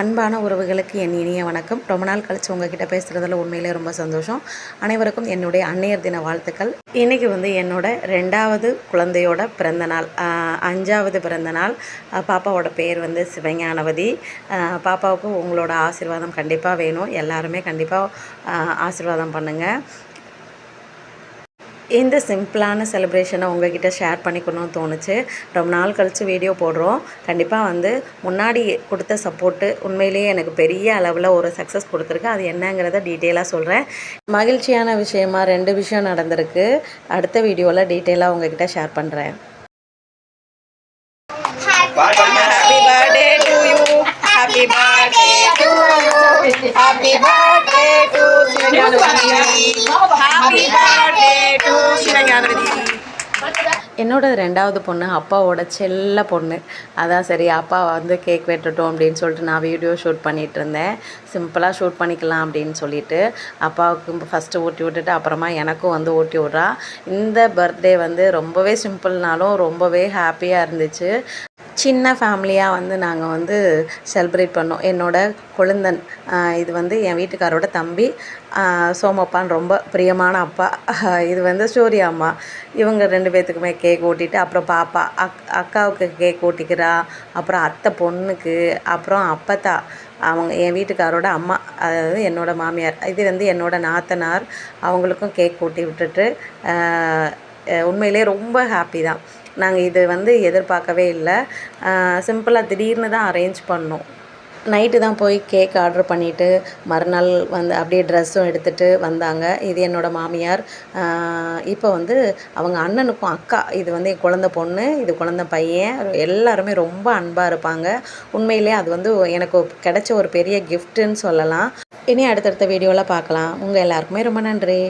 அன்பான உறவுகளுக்கு என் இனிய வணக்கம். ரொம்ப நாள் கழிச்சு உங்ககிட்ட பேசுகிறதுல உண்மையிலே ரொம்ப சந்தோஷம். அனைவருக்கும் என்னுடைய அன்னையர் தின வாழ்த்துக்கள். இன்றைக்கி வந்து என்னோட ரெண்டாவது குழந்தையோட பிறந்தநாள் அஞ்சாவது பிறந்தநாள் பாப்பாவோட பேர் வந்து சிவஞானவதி. பாப்பாவுக்கு உங்களோட ஆசீர்வாதம் கண்டிப்பாக வேணும். எல்லாருமே கண்டிப்பாக ஆசீர்வாதம் பண்ணுங்கள் இந்த சிம்பிளான செலிப்ரேஷனை உங்ககிட்ட ஷேர் பண்ணிக்கணும்னு தோணுச்சு. ரொம்ப நாள் கழித்து வீடியோ போடுறோம். கண்டிப்பாக வந்து முன்னாடி கொடுத்த சப்போர்ட்டு உண்மையிலேயே எனக்கு பெரிய அளவில் ஒரு சக்ஸஸ் கொடுத்துருக்கு. அது என்னங்கிறத டீட்டெயிலாக சொல்கிறேன் மகிழ்ச்சியான விஷயமா ரெண்டு விஷயம் நடந்திருக்கு. அடுத்த வீடியோவில் டீட்டெயிலாக உங்ககிட்ட ஷேர் பண்ணுறேன் Happy birthday to you. Happy birthday to you. Happy birthday to Happy birthday to என்னோட ரெண்டாவது பொண்ணு அப்பாவோட செல்ல பொண்ணு. அதான் சரி அப்பா வந்து கேக் வெட்டட்டும் அப்படின்னு சொல்லிட்டு நான் வீடியோ ஷூட் பண்ணிகிட்டு இருந்தேன். சிம்பிளாக ஷூட் பண்ணிக்கலாம் அப்படின்னு சொல்லிட்டு அப்பாவுக்கு ஃபஸ்ட்டு ஊட்டி விட்டுட்டு அப்புறமா எனக்கும் வந்து ஊட்டி விட்றா. இந்த பர்த்டே வந்து ரொம்பவே சிம்பிள்னாலும் ரொம்பவே ஹாப்பியாக இருந்துச்சு. சின்ன ஃபேமிலியாக வந்து நாங்கள் வந்து செலிப்ரேட் பண்ணோம். என்னோட கொழுந்தன் இது வந்து என் வீட்டுக்காரோட தம்பி சோமப்பான் சோமப்பான்னு ரொம்ப பிரியமான அப்பா. இது வந்து சூர்யா அம்மா. இவங்க ரெண்டு பேர்த்துக்குமே கேக் ஓட்டிட்டு அப்புறம் பாப்பா அக் அக்காவுக்கு கேக் ஓட்டிக்கிறா அப்புறம் அத்தை பொண்ணுக்கு அப்புறம் அப்பத்தா அவங்க என் வீட்டுக்காரோட அம்மா அதாவது என்னோடய மாமியார். இது வந்து என்னோடய நாத்தனார். அவங்களுக்கும் கேக் ஓட்டி விட்டுட்டு உண்மையிலே ரொம்ப ஹாப்பி தான். நாங்கள் இது வந்து எதிர்பார்க்கவே இல்லை. சிம்பிளாக திடீர்னு தான் அரேஞ்ச் பண்ணோம். நைட்டு தான் போய் கேக் ஆர்டர் பண்ணிவிட்டு மறுநாள் வந்து அப்படியே ட்ரெஸ்ஸும் எடுத்துகிட்டு வந்தாங்க. இது என்னோடய மாமியார். இப்போ வந்து அவங்க அண்ணனுக்கும் அக்கா இது வந்து என் குழந்த பொண்ணு இது குழந்த பையன் எல்லாருமே ரொம்ப அன்பாக இருப்பாங்க. உண்மையிலே அது வந்து எனக்கு கிடைச்ச ஒரு பெரிய கிஃப்ட்டுன்னு சொல்லலாம். இனி அடுத்தடுத்த வீடியோவில் பார்க்கலாம். உங்கள் எல்லாருக்குமே ரொம்ப நன்றி.